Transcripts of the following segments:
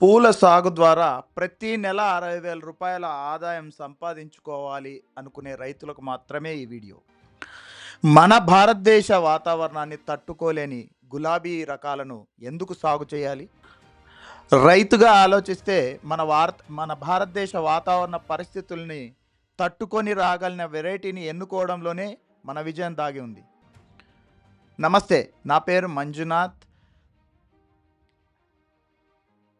పూల సాగు ద్వారా ప్రతి నెల అరవై వేల రూపాయల ఆదాయం సంపాదించుకోవాలి అనుకునే రైతులకు మాత్రమే ఈ వీడియో. మన భారతదేశ వాతావరణాన్ని తట్టుకోలేని గులాబీ రకాలను ఎందుకు సాగు చేయాలి? రైతుగా ఆలోచిస్తే మన వార్త మన భారతదేశ వాతావరణ పరిస్థితుల్ని తట్టుకొని రాగలిగిన వెరైటీని ఎన్నుకోవడంలోనే మన విజయం దాగి ఉంది. నమస్తే నా పేరు మంజునాథ్.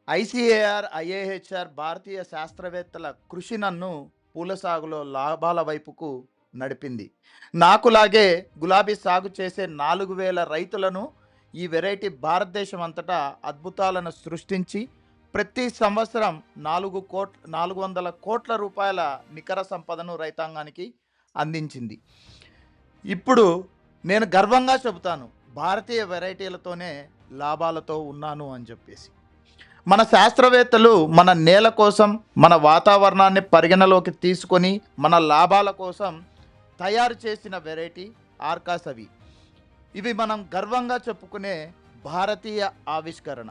ఐసిఏఆర్ ఐఏహెచ్ఆర్ భారతీయ శాస్త్రవేత్తల కృషి నన్ను పూల సాగులో లాభాల వైపుకు నడిపింది. నాకులాగే గులాబీ సాగు చేసే నాలుగు వేల రైతులను ఈ వెరైటీ భారతదేశం అంతటా అద్భుతాలను సృష్టించి ప్రతి సంవత్సరం నాలుగు కోట్ నాలుగు వందల కోట్ల రూపాయల నికర సంపదను రైతాంగానికి అందించింది. ఇప్పుడు నేను గర్వంగా చెబుతాను భారతీయ వెరైటీలతోనే లాభాలతో ఉన్నాను అని చెప్పేసి. మన శాస్త్రవేత్తలు మన నేల కోసం మన వాతావరణాన్ని పరిగణలోకి తీసుకొని మన లాభాల కోసం తయారు చేసిన వెరైటీ ఆర్కాసవి ఇవి మనం గర్వంగా చెప్పుకునే భారతీయ ఆవిష్కరణ.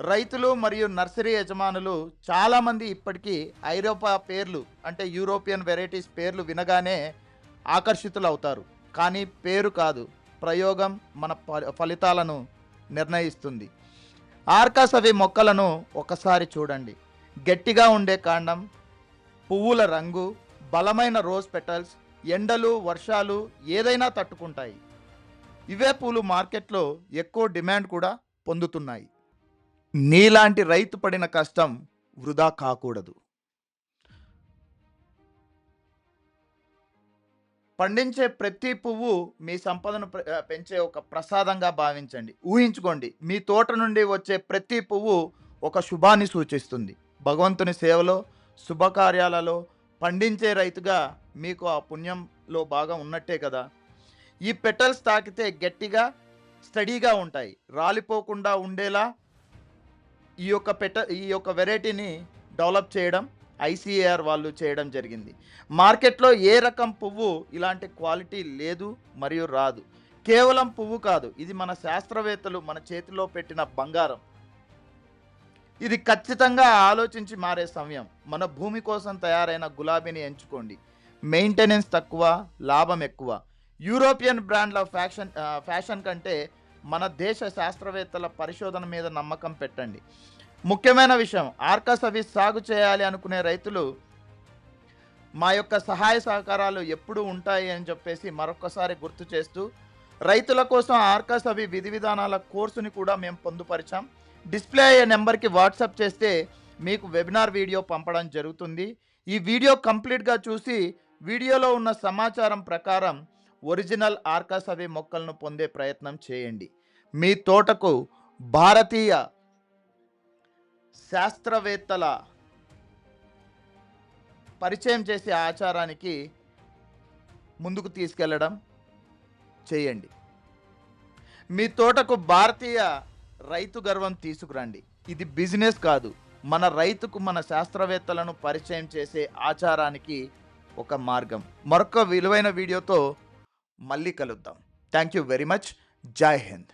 రైతులు మరియు నర్సరీ యజమానులు చాలామంది ఇప్పటికీ ఐరోపా పేర్లు అంటే యూరోపియన్ వెరైటీస్ పేర్లు వినగానే ఆకర్షితులు అవుతారు కానీ పేరు కాదు ప్రయోగం మన ఫ- ఫలితాలను నిర్ణయిస్తుంది. ఆర్కాసవి మొక్కలను ఒకసారి చూడండి. గట్టిగా ఉండే కాండం పువ్వుల రంగు బలమైన రోజ్ పెటల్స్ ఎండలు వర్షాలు ఏదైనా తట్టుకుంటాయి. ఇవే పూలు మార్కెట్లో ఎక్కువ డిమాండ్ కూడా పొందుతున్నాయి. నీలాంటి రైతు పడిన కష్టం వృధా కాకూడదు. పండించే ప్రతి పువ్వు మీ సంపదను పెంచే ఒక ప్రసాదంగా భావించండి. ఊహించుకోండి మీ తోట నుండి వచ్చే ప్రతి పువ్వు ఒక శుభాన్ని సూచిస్తుంది. భగవంతుని సేవలో శుభకార్యాలలో పండించే రైతుగా మీకు ఆ పుణ్యంలో బాగా ఉన్నట్టే కదా. ఈ పెటల్స్ తాకితే గట్టిగా స్టడీగా ఉంటాయి. రాలిపోకుండా ఉండేలా ఈ యొక్క పెట ఈ యొక్క వెరైటీని డెవలప్ చేయడం ఐసీఏఆర్ వాళ్ళు చేయడం జరిగింది. మార్కెట్లో ఏ రకం పువ్వు ఇలాంటి క్వాలిటీ లేదు మరియు రాదు. కేవలం పువ్వు కాదు ఇది మన శాస్త్రవేత్తలు మన చేతిలో పెట్టిన బంగారం. ఇది ఖచ్చితంగా ఆలోచించి మారే సమయం. మన భూమి కోసం తయారైన గులాబీని ఎంచుకోండి. మెయింటెనెన్స్ తక్కువ లాభం ఎక్కువ. యూరోపియన్ బ్రాండ్ల ఫ్యాషన్ ఫ్యాషన్ కంటే మన దేశ శాస్త్రవేత్తల పరిశోధన మీద నమ్మకం పెట్టండి. ముఖ్యమైన విషయం ఆర్కాస్ అవి సాగు చేయాలి అనుకునే రైతులు మా యొక్క సహాయ సహకారాలు ఎప్పుడు ఉంటాయి అని చెప్పేసి మరొకసారి గుర్తు చేస్తూ రైతుల కోసం ఆర్కాస్ అవి విధి విధానాల కోర్సుని కూడా మేము పొందుపరిచాం. డిస్ప్లే అయ్యే నెంబర్కి వాట్సాప్ చేస్తే మీకు వెబినార్ వీడియో పంపడం జరుగుతుంది. ఈ వీడియో కంప్లీట్గా చూసి వీడియోలో ఉన్న సమాచారం ప్రకారం ఒరిజినల్ ఆర్కాస్ అవి మొక్కలను పొందే ప్రయత్నం చేయండి. మీ తోటకు భారతీయ శాస్త్రవేత్తల పరిచయం చేసే ఆచారానికి ముందుకు తీసుకెళ్ళడం చేయండి. మీ తోటకు భారతీయ రైతు గర్వం తీసుకురండి. ఇది బిజినెస్ కాదు. మన రైతుకు మన శాస్త్రవేత్తలను పరిచయం చేసే ఆచారానికి ఒక మార్గం. మరొక విలువైన వీడియోతో మళ్ళీ కలుద్దాం. థ్యాంక్ యూ వెరీ మచ్ జై హింద్